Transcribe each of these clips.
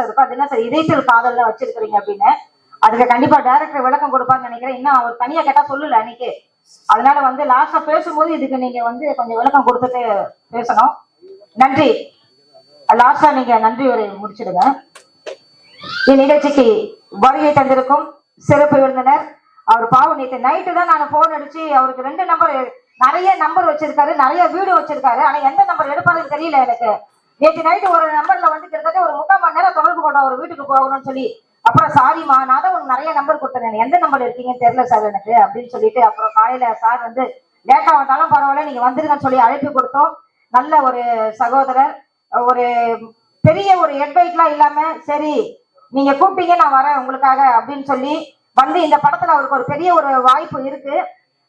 இருக்கோ அது என்ன சார் இறைச்சல் காதல்ல வச்சிருக்கிறீங்க அப்படின்னு. அதுக்கு கண்டிப்பா டைரக்டர் விளக்கம் கொடுப்பான்னு நினைக்கிறேன். இன்னும் அவர் தனியா கேட்டா சொல்லல அன்னைக்கு. அதனால வந்து லாஸ்டா பேசும்போது இதுக்கு நீங்க வந்து கொஞ்சம் விளக்கம் கொடுத்துட்டு பேசணும். நன்றி. லாஸ்டா நீங்க நன்றி உரை முடிச்சிடுங்க. இந்நிகழ்ச்சிக்கு வருகை தந்திருக்கும் சிறப்பு விருந்தினர். அவர் பாவம் நேற்று நைட்டு தான் நான் போன் அடிச்சு அவருக்கு ரெண்டு நம்பர் நிறைய நம்பர் வச்சிருக்காரு நிறைய வீடியோ வச்சிருக்காரு. ஆனா எந்த நம்பர் எடுப்பாருன்னு தெரியல எனக்கு. நேற்று நைட்டு ஒரு நம்பர்ல வந்து கிட்டத்தட்ட ஒரு முக்கால் மணி நேரம் தொடர்பு கொண்டோம் ஒரு வீட்டுக்கு போகணும்னு சொல்லி அப்புறம் சாரிம்மா நான் தான் உங்களுக்கு நிறைய நம்பர் கொடுத்தேன். எந்த நம்பர் இருக்கீங்கன்னு தெரியல சார் எனக்கு அப்படின்னு சொல்லிட்டு அப்புறம் காலையில சார் வந்து லேட்டா வந்தாலும் பரவாயில்ல நீங்க வந்துருங்கன்னு சொல்லி அழைப்பு கொடுத்தோம். நல்ல ஒரு சகோதரர் ஒரு பெரிய ஒரு எட்வைட்லாம் இல்லாம சரி நீங்க கூப்பிட்டீங்க நான் வரேன் உங்களுக்காக அப்படின்னு சொல்லி வந்து இந்த படத்துல அவருக்கு ஒரு பெரிய ஒரு வாய்ப்பு இருக்கு.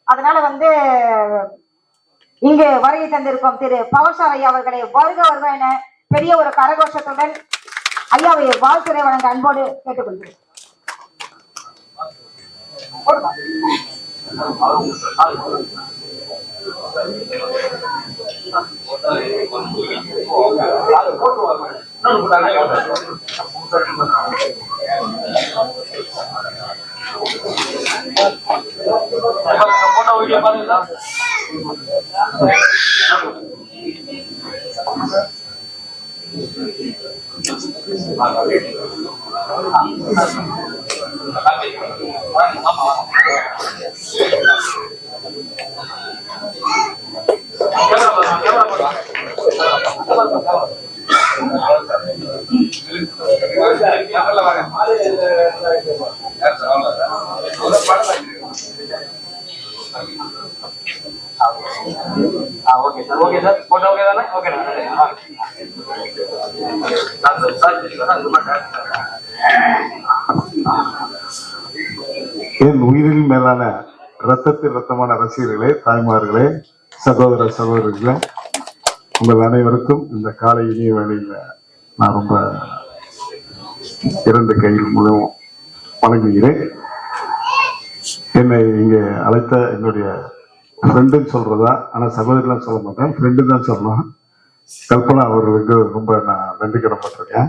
அதனால வந்து இங்கு வருகை தந்திருக்கும் திரு பவசார் ஐயா அவர்களை வருக வருக என பெரிய ஒரு கரகோஷத்துடன் ஐயாவை வாழ்த்துறை வழங்க அன்போடு கேட்டுக்கொள்கிறேன். போட்டோ பாருங்க Gracias. Okay sir. Okay sir. Photo okay தானே? ஓகே என் உயிரில் மேலான ரத்தத்தில் ரத்தமான ரசிகர்களே தாய்மார்களே சகோதர சகோதரிகளே உங்கள் அனைவருக்கும் இந்த காலை இனிய வேளையில் நான் ரொம்ப இரண்டு கையில் மூலம் வணங்குகிறேன். என்னை இங்கே அழைத்த என்னுடைய ஃப்ரெண்டுன்னு சொல்றதா? ஆனால் சகோதரிலாம் சொல்ல மாட்டேன் ஃப்ரெண்டு தான் சொல்லணும். கல்பனா அவர்களுக்கு ரொம்ப நான் நன்றி கடப்பட்டிருக்கேன்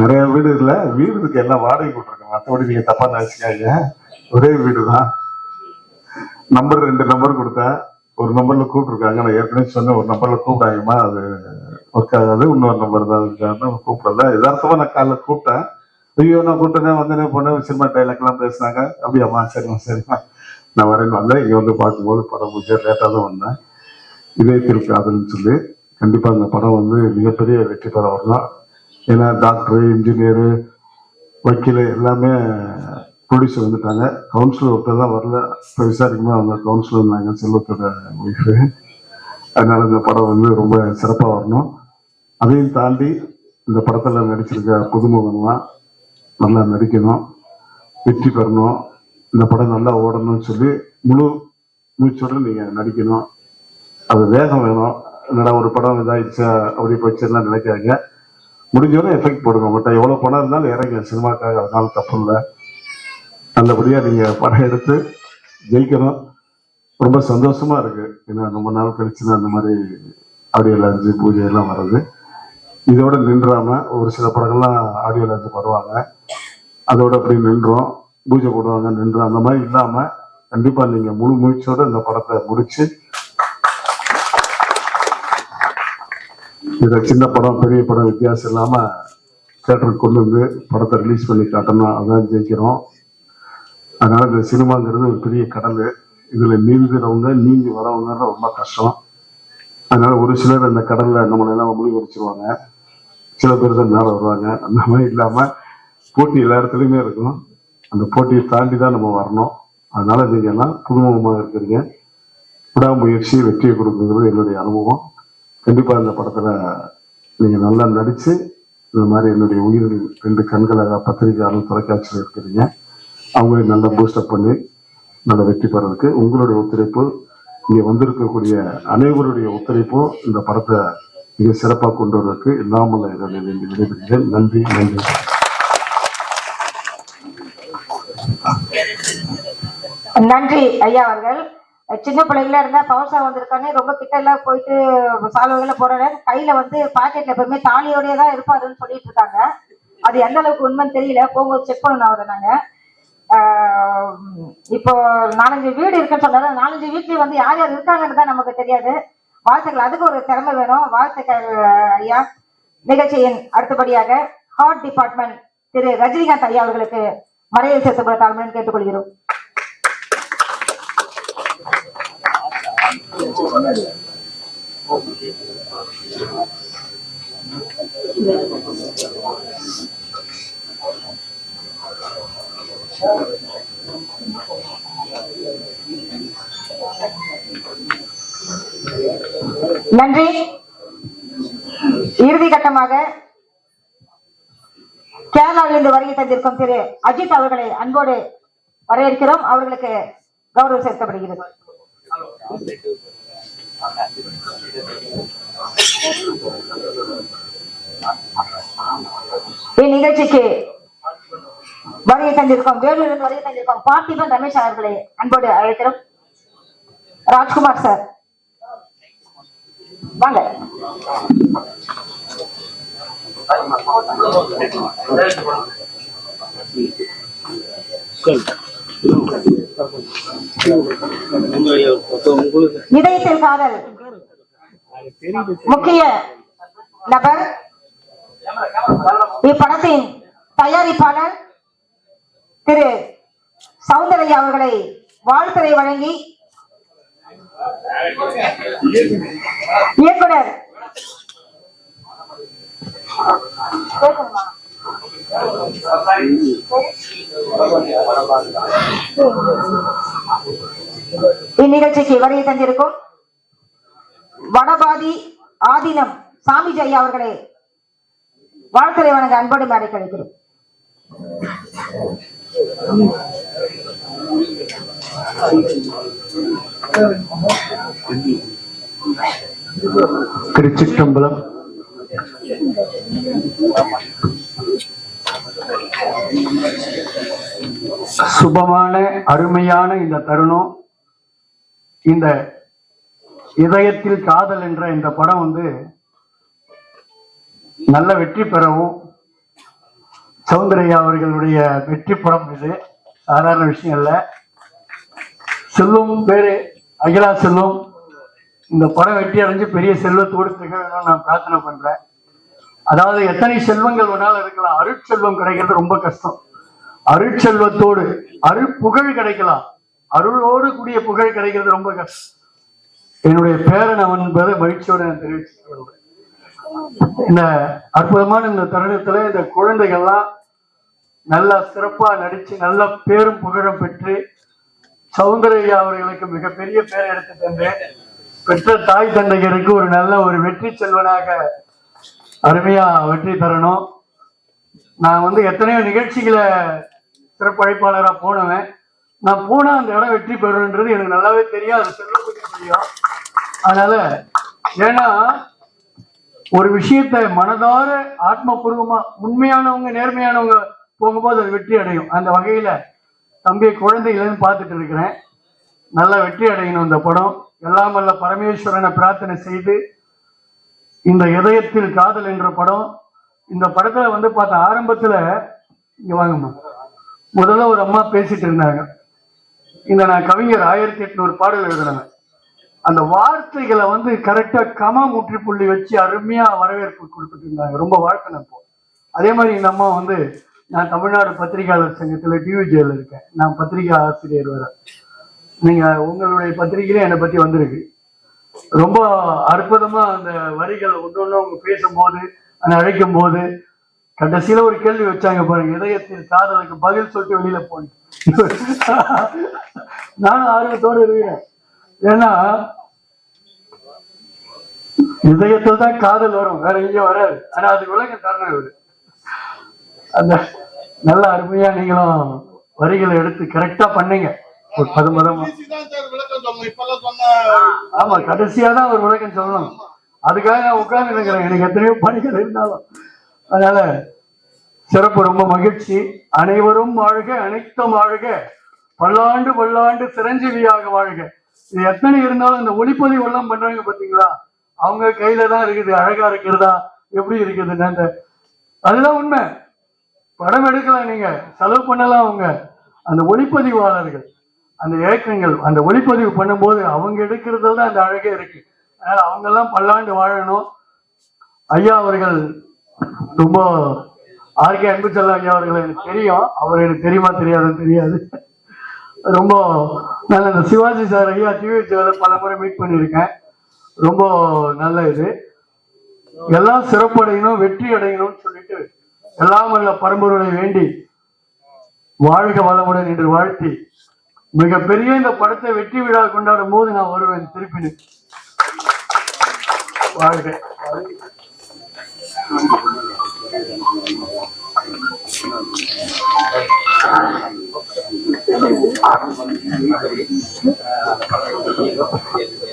நிறைய வீடு இல்ல. வீடுக்கு எல்லாம் வாடகை கொடுத்துருக்கேன். மற்றபடி நீங்க தப்பா நினைச்சுக்காங்க ஒரே வீடு தான். நம்பர் ரெண்டு நம்பர் கொடுத்தேன். ஒரு நம்பர்ல கூப்பிட்டுருக்காங்க. நான் ஏற்கனவே சொன்னேன். ஒரு நம்பர்ல கூப்பிடாங்கம்மா அது ஒர்க் ஆகாது. இன்னொரு நம்பர் தான் கூப்பிடல. யதார்த்தமா நான் காலைல கூப்பிட்டேன். ஐயோ நான் கூப்பிட்டேன் வந்தேனே போனேன் சினிமா டைலாக் எல்லாம் பேசினாங்க. அப்படியாம்மா? சரிம்மா சரிம்மா. நான் வரேன்னு வந்தேன். இங்கே வந்து பார்க்கும்போது படம் முடிஞ்ச லேட்டாக தான் வந்தேன். இதயத்தில் அதுன்னு சொல்லி கண்டிப்பாக அந்த படம் வந்து மிகப்பெரிய வெற்றி பெற வரலாம். ஏன்னா டாக்டர் இன்ஜினியரு வக்கீல் எல்லாமே ப்ரொடியூசர் வந்துட்டாங்க. கவுன்சிலர் ஒருத்தர் தான் வரல. இப்போ விசாரிக்குமா அவங்க கவுன்சிலர் இருந்தாங்க செல்வத்தோட ஒய்ஃபு அதனால இந்த படம் வந்து ரொம்ப சிறப்பாக வரணும். அதையும் தாண்டி இந்த படத்தில் நடிச்சிருக்க புதுமுகம்லாம் நல்லா நடிக்கணும் வெற்றி பெறணும். இந்த படம் நல்லா ஓடணும்னு சொல்லி முழு மூச்சோட நீங்கள் நடிக்கணும். அது வேகம் வேணும். என்னடா ஒரு படம் இதாயிடுச்சா அப்படி போச்சுலாம் நினைக்காதீங்க. முடிஞ்சவரை எஃபெக்ட் போடுங்க உங்கள்கிட்ட எவ்வளோ பணம் இருந்தாலும் இறங்க. சினிமாக்காக அதனால தப்பு இல்லை. நல்லபடியாக நீங்கள் படம் எடுத்து ஜெயிக்கணும். ரொம்ப சந்தோஷமா இருக்கு. ஏன்னா ரொம்ப நாள் கழிச்சு அந்த மாதிரி ஆடியோ லான்ச்சு பூஜை எல்லாம் வர்றது. இதோட நின்றாம ஒரு சில படங்கள்லாம் ஆடியோ லான்ச்சு வருவாங்க. அதோட அப்படி நின்றோம். பூஜை போடுவாங்க நின்று அந்த மாதிரி இல்லாம கண்டிப்பா நீங்க முழு முயற்சியோட இந்த படத்தை முடிச்சு இதை சின்ன படம் பெரிய படம் வித்தியாசம் இல்லாம தேட்டருக்கு கொண்டு வந்து படத்தை ரிலீஸ் பண்ணி காட்டணும் அதான் ஜெயிக்கிறோம். அதனால இந்த சினிமாங்கிறது ஒரு பெரிய கடல். இதுல நீந்துறவங்க நீந்தி வரவங்க ரொம்ப கஷ்டம். அதனால ஒரு சிலர் அந்த கடல்ல நம்மளை எல்லாம் மூழ்கி சில பேர் தான் மேல வருவாங்க. அந்த மாதிரி இல்லாம போட்டி எல்லா இடத்துலயுமே இருக்கும் அந்த போட்டியை தாண்டி தான் நம்ம வரணும். அதனால நீங்க எல்லாம் புதுமுகமாக இருக்கிறீங்க விடாமுயற்சி வெற்றியை கொடுக்குங்கிறது என்னுடைய அனுபவம். கண்டிப்பா இந்த படத்துல நீங்க நல்லா நடிச்சு இந்த மாதிரி என்னுடைய உயிரில் ரெண்டு கண்களாக பத்திரிகையாளர் தொலைக்காட்சியில் இருக்கிறீங்க. அவங்களையும் நல்லா பூஸ்டப் பண்ணி நல்ல வெற்றி பெறதுக்கு உங்களுடைய ஒத்துழைப்பு இங்கே வந்திருக்கக்கூடிய அனைவருடைய ஒத்துழைப்பும் இந்த படத்தை மிக சிறப்பாக கொண்டு வருவதற்கு இல்லாமல் விடைபெறுகிறேன். நன்றி நன்றி. நன்றி ஐயா அவர்கள். சின்ன பிள்ளைங்களா இருந்தா பவர் சார் வந்திருக்கானே ரொம்ப கிட்ட எல்லாம் போயிட்டு சால்வைகளை போறாரு கையில வந்து பாக்கெட்ல எப்பவுமே தாலியோடய தான் இருப்பாருன்னு சொல்லிட்டு இருக்காங்க. அது எந்த அளவுக்கு உண்மைன்னு தெரியல. போகும்போது செக் பண்ணணும் அவரை நாங்க. இப்போ நாலஞ்சு வீடு இருக்குன்னு சொன்னாரு. நாலஞ்சு வீட்லயும் வந்து யார் யார் இருக்காங்கன்னு தான் நமக்கு தெரியாது. வாழ்த்துக்கள். அதுக்கு ஒரு திறமை வேணும். வாழ்த்துக்கள் ஐயா. நிகழ்ச்சியின் அடுத்தபடியாக ஹார்ட் டிபார்ட்மெண்ட் திரு ரஜினிகாந்த் ஐயா அவர்களுக்கு மறையல் சேர்த்துக்கூட தாழ்மைன்னு கேட்டுக்கொள்கிறோம். நன்றி. இறுதி கட்டமாக கேரளாவிலிருந்து வருகை தந்திருக்கும் திரு அஜித் அவர்களை அன்போடு வரவேற்கிறோம். அவர்களுக்கு கௌரவம் செலுத்தப்படுகிறது. இந்நிகழ்ச்சிக்கு வருகை தந்திருக்கோம் வேலூரில் வருகை தந்திருக்கோம் பார்த்திபன் ரமேஷ் அவர்களை அன்போடு அழைக்கிறோம். ராஜ்குமார் சார். வாங்க. இதயத்தில் காதல். முக்கிய நபர் இப்படத்தின் தயாரிப்பாளர் திரு சௌந்தரய்யா அவர்களை வாழ்த்துறை வழங்கி இயக்குனர். இந்நிகழ்ச்சிக்கு வருகை தந்திருக்கும் வடபாதி ஆதீனம் சாமி ஜெயா அவர்களை வாழ்த்துறை வணங்க அன்போடு மேடை கிடைக்கிறோம் திருச்சிற்றம்பலம். சுபமான அருமையான இந்த தருணம். இந்த இதயத்தில் காதல் என்ற இந்த படம் வந்து நல்ல வெற்றி பெறவும் சௌந்தர்யா அவர்களுடைய வெற்றி படம் இது. சாதாரண விஷயம் இல்லை. செல்வம் பேரு அகிலா செல்வம். இந்த படம் வெற்றி அடைஞ்சு பெரிய செல்வத்தோடு திகழணும்னு நான் பிரார்த்தனை பண்றேன். அதாவது எத்தனை செல்வங்கள் வேணாலும் இருக்கலாம். அருட்செல்வம் கிடைக்கிறது ரொம்ப கஷ்டம். அருட்செல்வத்தோடு அருட்புகழ் கிடைக்கலாம். அருளோடு கூடிய புகழ் கிடைக்கிறது ரொம்ப கஷ்டம். என்னுடைய பேரன் அவன் என்பதை மகிழ்ச்சியோடு நான் தெரிவிச்சுக்கிறேன். இந்த அற்புதமான இந்த தருணத்துல இந்த குழந்தைகள்லாம் நல்லா சிறப்பா நடிச்சு நல்ல பேரும் புகழும் பெற்று சௌந்தரய்யா அவர்களுக்கு மிகப்பெரிய பேர் எடுத்து தந்தேன் பெற்ற தாய் தந்தையருக்கு ஒரு நல்ல ஒரு வெற்றி செல்வனாக அருமையா வெற்றி தரணும் நான் வந்து எத்தனையோ நிகழ்ச்சிகளை சிறப்பு அழைப்பாளராக போனவன். நான் போனா அந்த இடம் வெற்றி பெறணுன்றது எனக்கு நல்லாவே தெரியும் அது செல்வத்துக்கு தெரியும் அதனால ஏன்னா ஒரு விஷயத்த மனதார ஆத்மபூர்வமா உண்மையானவங்க நேர்மையானவங்க போகும்போது அது வெற்றி அடையும். அந்த வகையில தம்பியை குழந்தைகளன்னு பார்த்துட்டு இருக்கிறேன். நல்லா வெற்றி அடையணும் இந்த படம். எல்லாம் வல்ல பரமேஸ்வரனை பிரார்த்தனை செய்து இந்த இதயத்தில் காதல் என்ற படம் இந்த படத்துல வந்து பார்த்த ஆரம்பத்துல இங்க வாங்கம்மா. முதல்ல ஒரு அம்மா பேசிட்டு இருந்தாங்க. இந்த நான் கவிஞர் ஆயிரத்தி எட்நூறு பாடல் எழுதுனாங்க அந்த வார்த்தைகளை வந்து கரெக்டா கம முற்றுப்புள்ளி வச்சு அருமையா வரவேற்பு கொடுத்துட்டு இருந்தாங்க ரொம்ப வாழ்க்கை இப்போ அதே மாதிரி இந்த அம்மா வந்து நான் தமிழ்நாடு பத்திரிகையாளர் சங்கத்துல டிவிஜேல இருக்கேன். நான் பத்திரிகை ஆசிரியர் வர நீங்க உங்களுடைய பத்திரிகையில என்னை பத்தி வந்திருக்கு. ரொம்ப அற்புதமா அந்த வரிகள் ஒன்று அவங்க பேசும்போது அந்த அழைக்கும் போது கடைசியில ஒரு கேள்வி வச்சாங்க பாருங்க இதயத்தில் காதலுக்கு பதில் சொல்லிட்டு வெளியில போனேன். நானும் ஆர்வத்தோடு இருக்கிறேன். ஏன்னா இதயத்தில் தான் காதல் வரும் வேற எங்கேயும் வராது. ஆனா அதுக்கு விளக்கம் தரணும் இவரு. அந்த நல்ல அருமையா நீங்களும் வரிகளை எடுத்து கரெக்டா பண்ணீங்க. ஒரு சொன்ன ஆமா கடைசியா தான் ஒரு விளக்கம் சொல்லணும். அதுக்காக நான் உட்கார்ந்து இருக்கிறேன் எனக்கு எத்தனையோ பணிகள் இருந்தாலும். அதனால சிறப்பு ரொம்ப மகிழ்ச்சி. அனைவரும் வாழ்க அனைத்தும் வாழ்க. பல்லாண்டு பல்லாண்டு சிரஞ்சீவியாக வாழ்க. இது எத்தனை இருந்தாலும் இந்த ஒளிப்பதிவு எல்லாம் பண்றாங்க பாத்தீங்களா? அவங்க கையில தான் இருக்குது. அழகா இருக்கிறதா? எப்படி இருக்குதுன்னு அதுதான் உண்மை. படம் எடுக்கலாம் நீங்க. செலவு பண்ணலாம் அவங்க. அந்த ஒளிப்பதிவாளர்கள். அந்த இயக்கங்கள் அந்த ஒளிப்பதிவு பண்ணும்போது அவங்க எடுக்கிறதுல தான் அந்த அழகே இருக்கு. அதனால அவங்க எல்லாம் பல்லாண்டு வாழணும். ஐயா அவர்கள் ரொம்ப ஆர்கே அன்புச்செல்ல ஐயா அவர்கள் எனக்கு தெரியும். அவர் எனக்கு தெரியுமா தெரியாதுன்னு தெரியாது. ரொம்ப நல்ல இந்த சிவாஜி சார் ஐயா டிவி பல முறை மீட் பண்ணியிருக்கேன். ரொம்ப நல்ல இது. எல்லாம் சிறப்படையணும் வெற்றி அடையணும்னு சொல்லிட்டு எல்லாம் வல்ல பரம்பொருளை வேண்டி வாழ்க வளமுடன் என்று வாழ்த்தி மிகப்பெரிய இந்த படத்தை வெற்றி விழா கொண்டாடும் போது நான் வருவேன் திருப்பி வாழ்க.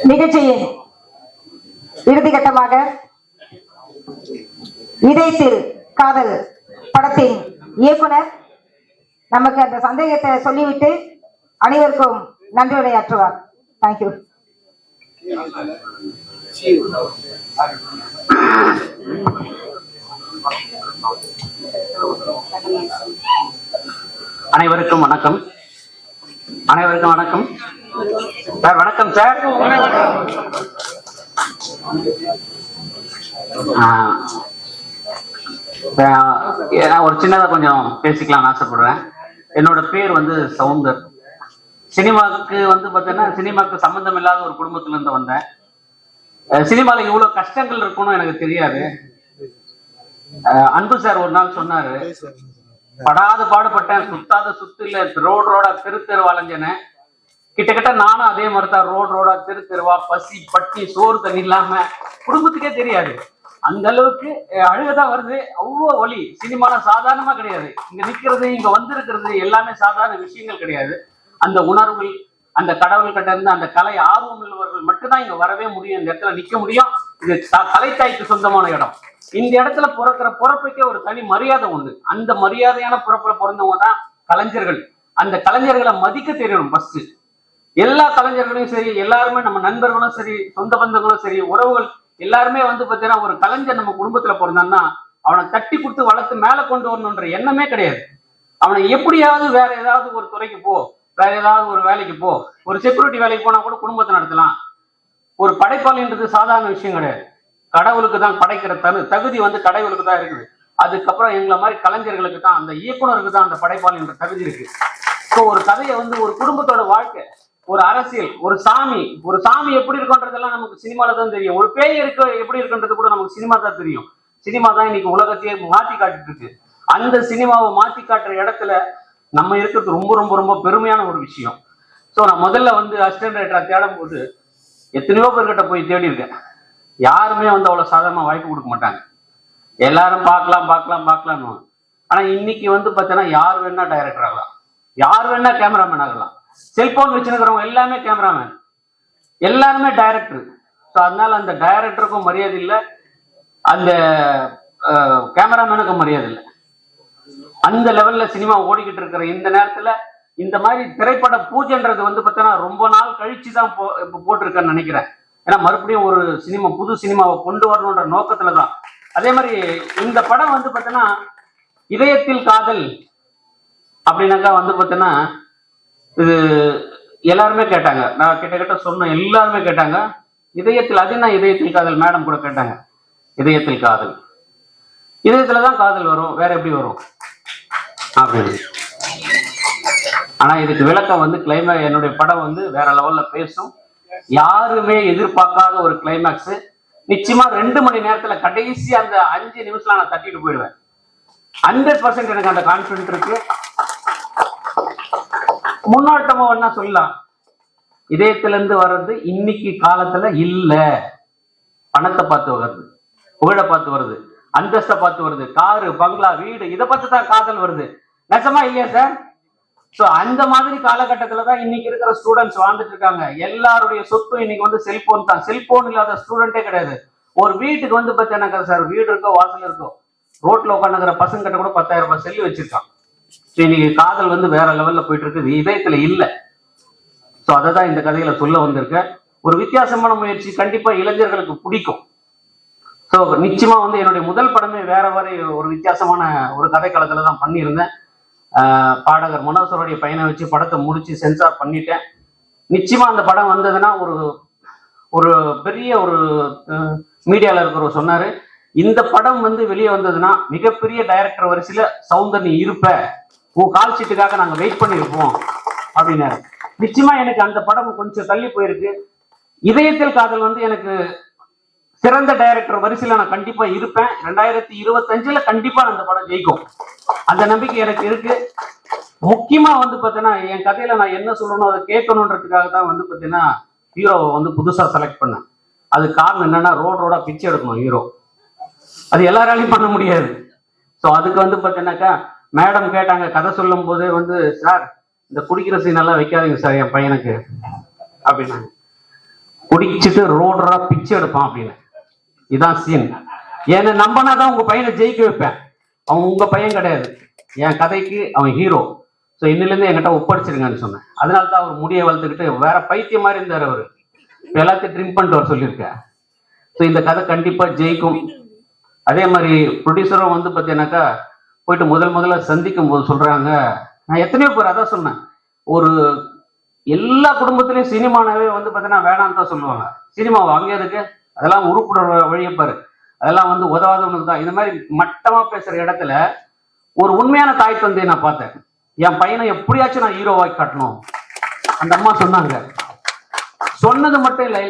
நிகழ்ச்சியின் இறுதி கட்டமாக இதயத்தில் காதல் படத்தின் இயக்குனர் நமக்கு அந்த சந்தேகத்தை சொல்லிவிட்டு அனைவருக்கும் நன்றி உரையாற்றுவார். தேங்க்யூ அனைவருக்கும் வணக்கம். அனைவருக்கும் வணக்கம். சார் வணக்கம் சார். ஏன்னா ஒரு சின்னதாக கொஞ்சம் பேசிக்கலாம்னு ஆசைப்படுறேன். என்னோட பேர் வந்து சவுந்தர். சினிமாவுக்கு வந்து பார்த்தீங்கன்னா சினிமாவுக்கு சம்பந்தம் இல்லாத ஒரு குடும்பத்துல இருந்து வந்தேன். அஹ் சினிமால இவ்வளவு கஷ்டங்கள் இருக்கும்னு எனக்கு தெரியாது. அன்பு சார் ஒரு நாள் சொன்னாரு படாத பாடுபட்டேன் சுத்தாத சுத்து இல்ல ரோடு ரோடா தெரு தெரு வளைஞ்சேன்னு கிட்டத்தட்ட நானும் அதே மாதிரி தான் ரோடு ரோடா தெரு தெருவா பசி பட்டி சோறு தண்ணி இல்லாம குடும்பத்துக்கே தெரியாது. அந்த அளவுக்கு அழுகதான் வருது. அவ்வளோ வலி. சினிமால சாதாரணமா கிடையாது. இங்க நிக்கிறது இங்க வந்திருக்கிறது எல்லாமே சாதாரண விஷயங்கள் கிடையாது. அந்த உணர்வுகள் அந்த கடவுள் கிட்ட இருந்து அந்த கலை ஆர்வம் உள்ளவர்கள் மட்டும்தான் இங்க வரவே முடியும். இந்த இடத்துல நிக்க முடியும். இது கலைத்தாய்க்கு சொந்தமான இடம். இந்த இடத்துல பிறக்கிற பிறப்புக்கே ஒரு தனி மரியாதை உண்டு. அந்த மரியாதையான பிறப்புல பிறந்தவங்க தான் கலைஞர்கள். அந்த கலைஞர்களை மதிக்க தெரியணும் ஃபர்ஸ்ட் எல்லா கலைஞர்களையும் சரி எல்லாருமே நம்ம நண்பர்களும் சரி சொந்த பந்தங்களும் சரி உறவுகள் எல்லாருமே வந்து பார்த்தீங்கன்னா ஒரு கலைஞர் நம்ம குடும்பத்துல பிறந்தான்னா அவனை தட்டி கொடுத்து வளர்த்து மேல கொண்டு வரணுன்ற எண்ணமே கிடையாது. அவனை எப்படியாவது வேற ஏதாவது ஒரு துறைக்கு போ. வேற ஏதாவது ஒரு வேலைக்கு போ. ஒரு செக்யூரிட்டி வேலைக்கு போனா கூட குடும்பத்தை நடத்தலாம். ஒரு படைப்பாளின்றது சாதாரண விஷயம் கிடையாது. கடவுளுக்கு தான் படைக்கிற தகு தகுதி வந்து கடவுளுக்கு தான் இருக்குது. அதுக்கப்புறம் எங்களை மாதிரி கலைஞர்களுக்கு தான் அந்த இயக்குனருக்கு தான் அந்த படைப்பாளின்ற தகுதி இருக்கு. ஸோ ஒரு கதையை வந்து ஒரு குடும்பத்தோட வாழ்க்கை ஒரு அரசியல் ஒரு சாமி ஒரு சாமி எப்படி இருக்குன்றதெல்லாம் நமக்கு சினிமால தான் தெரியும். ஒரு பேய் இருக்க எப்படி இருக்குன்றது கூட நமக்கு சினிமா தான் தெரியும். சினிமா தான் இன்னைக்கு உலகத்தையே மாத்தி காட்டிட்டு இருக்கு. அந்த சினிமாவை மாத்தி காட்டுற இடத்துல நம்ம இருக்கிறது ரொம்ப ரொம்ப ரொம்ப பெருமையான ஒரு விஷயம். ஸோ நான் முதல்ல வந்து அசிஸ்டன்ட் ரைட்டரா தேடும் போது எத்தனையோ பேர்கிட்ட போய் தேடி இருக்கேன் யாருமே வந்து அவ்வளவு சாதாரணமா வாய்ப்பு கொடுக்க மாட்டாங்க. எல்லாரும் பார்க்கலாம் பார்க்கலாம் பார்க்கலாம்னு. ஆனா இன்னைக்கு வந்து பார்த்தீங்கன்னா யார் வேணா டைரக்டர் ஆகலாம். யார் வேணா கேமராமேன் ஆகலாம். செல்போன் வச்சுருக்கிறவங்க எல்லாமே கேமராமேன் எல்லாருமே டைரக்டர் ஸோ அதனால அந்த டைரக்டருக்கும் மரியாதை இல்லை அந்த கேமராமேனுக்கும் மரியாதை இல்லை. அந்த லெவல்ல சினிமா ஓடிக்கிட்டு இருக்கிற இந்த நேரத்துல இந்த மாதிரி திரைப்பட பூஜைன்றது வந்து பார்த்தீங்கன்னா ரொம்ப நாள் கழிச்சு தான் போ இப்போ போட்டிருக்கேன்னு நினைக்கிறேன். ஏன்னா மறுபடியும் ஒரு சினிமா புது சினிமாவை கொண்டு வரணுன்ற நோக்கத்துல தான் அதே மாதிரி இந்த படம் வந்து பார்த்தீங்கன்னா இதயத்தில் காதல் அப்படின்னாக்கா வந்து பார்த்தீங்கன்னா இது எல்லாருமே கேட்டாங்க. நான் கிட்டத்தட்ட சொன்ன எல்லாருமே கேட்டாங்க. இதயத்தில் அது என்ன இதயத்தில் காதல்? மேடம் கூட கேட்டாங்க. இதயத்தில் காதல். இதயத்துல தான் காதல் வரும். வேற எப்படி வரும்? அப்படின்னு ஆனா இதுக்கு விளக்கம் வந்து கிளைமே என்னுடைய படம் வந்து வேற லெவல்ல பேசும். யாருமே எதிர்பார்க்காத ஒரு கிளைமேக்ஸ் நிச்சயமா ரெண்டு மணி நேரத்துல கடைசி அந்த அஞ்சு நிமிஷத்துல நான் தட்டிட்டு போயிடுவேன். ஹண்ட்ரட் பர்சன்ட் எனக்கு அந்த கான்பிடன்ட் இருக்கு. முன்னோட்டமா வேணா சொல்லலாம். இதயத்துல இருந்து வர்றது இன்னைக்கு காலத்துல இல்ல. பணத்தை பார்த்து வருது புகழை பார்த்து வருது அந்தஸ்தை பார்த்து வருது காரு பங்களா வீடு இதை பார்த்து தான் காதல் வருது. நெசமா இல்லையா சார் ஸோ அந்த மாதிரி காலகட்டத்தில் தான் இன்னைக்கு இருக்கிற ஸ்டூடெண்ட்ஸ் வாழ்ந்துட்டு இருக்காங்க. எல்லாருடைய சொத்தும் இன்னைக்கு வந்து செல்போன் தான். செல்போன் இல்லாத ஸ்டூடெண்டே கிடையாது. ஒரு வீட்டுக்கு வந்து பார்த்தீங்கன்னா சார் வீடு இருக்கோ வாசல் இருக்கோ. ரோட்ல உட்காந்துக்கிற பசங்க கிட்ட கூட பத்தாயிரம் ரூபாய் செல்லு வச்சிருக்கான். இன்னைக்கு காதல் வந்து வேற லெவல்ல போயிட்டு இருக்குது. இதயத்துல இல்லை. ஸோ அதை தான் இந்த கதையில சொல்ல வந்திருக்கேன். ஒரு வித்தியாசமான முயற்சி கண்டிப்பா இளைஞர்களுக்கு பிடிக்கும். ஸோ நிச்சயமா வந்து என்னுடைய முதல் படமே வேற மாதிரி ஒரு வித்தியாசமான ஒரு கதைக்களத்துல தான் பண்ணியிருந்தேன். பாடகர் முனோசருடைய பையனை வச்சு படத்தை முடிச்சு சென்சார் பண்ணிட்டேன். நிச்சயமா அந்த படம் வந்ததுன்னா ஒரு ஒரு பெரிய ஒரு மீடியாவில் இருக்கிறவர் சொன்னாரு. இந்த படம் வந்து வெளியே வந்ததுன்னா மிகப்பெரிய டைரக்டர் வரிசையில சவுந்தர் நீ இருப்ப. உன் கால் சீட்டுக்காக நாங்க வெயிட் பண்ணியிருப்போம் அப்படின்னாரு. நிச்சயமா எனக்கு அந்த படம் கொஞ்சம் தள்ளி போயிருக்கு. இதயத்தில் காதல் வந்து எனக்கு சிறந்த டைரக்டர் வரிசையில நான் கண்டிப்பா இருப்பேன். ரெண்டாயிரத்தி இருபத்தஞ்சுல கண்டிப்பா அந்த படம் ஜெயிக்கும். அந்த நம்பிக்கை எனக்கு இருக்கு. முக்கியமா வந்து பாத்தீங்கன்னா என் கதையில நான் என்ன சொல்லணும் அதை கேட்கணுன்றதுக்காக தான் வந்து பாத்தீங்கன்னா ஹீரோவை வந்து புதுசா செலக்ட் பண்ணேன். அது காரணம் என்னன்னா ரோட் ரோடா பிச்சை எடுக்கணும் ஹீரோ அது எல்லாராலையும் பண்ண முடியாது. ஸோ அதுக்கு வந்து பார்த்தீங்கன்னாக்கா மேடம் கேட்டாங்க கதை சொல்லும் போதே வந்து சார் இந்த குடிக்கிற சீன் எல்லாம் வைக்காதீங்க சார் என் பையனுக்கு. அப்படின்னாங்க. குடிச்சிட்டு ரோடரா பிச்சை எடுப்பான் அப்படின்னு. இதான் சீன் என்னை நம்பினா தான் உங்க பையனை ஜெயிக்க வைப்பேன். அவன் உங்க பையன் கிடையாது. என் கதைக்கு அவன் ஹீரோ ஸோ இன்னிலேருந்து என்கிட்ட ஒப்படைச்சிருங்கன்னு சொன்னேன். அதனால தான் அவர் முடியை வளர்த்துக்கிட்டு வேற பைத்தியம் மாதிரி இருந்தார் அவர். எல்லாத்தையும் ட்ரிம் பண்ணிட்டு வர சொல்லியிருக்கேன். ஸோ இந்த கதை கண்டிப்பாக ஜெயிக்கும். அதே மாதிரி ப்ரொடியூசரும் வந்து பார்த்தீங்கன்னாக்கா போயிட்டு முதல் முதல்ல சந்திக்கும் போது சொல்கிறாங்க நான் எத்தனையோ பேர் அதான் சொன்னேன். ஒரு எல்லா குடும்பத்திலையும் சினிமானாவே வந்து பார்த்தீங்கன்னா வேணான்னு தான் சொல்லுவாங்க. சினிமா அங்கே இருக்கு? அதெல்லாம் உருப்புட வழியப்பாரு அதெல்லாம் வந்து உதவாதவனுக்கு தான். இந்த மாதிரி மட்டமா பேசுற இடத்துல ஒரு உண்மையான தாய் தந்தையை நான் பார்த்தேன். என் பையனை எப்படியாச்சும் நான் ஹீரோவாக்கி காட்டணும். அந்த அம்மா சொன்னாங்க. சொன்னது மட்டும் இல்லை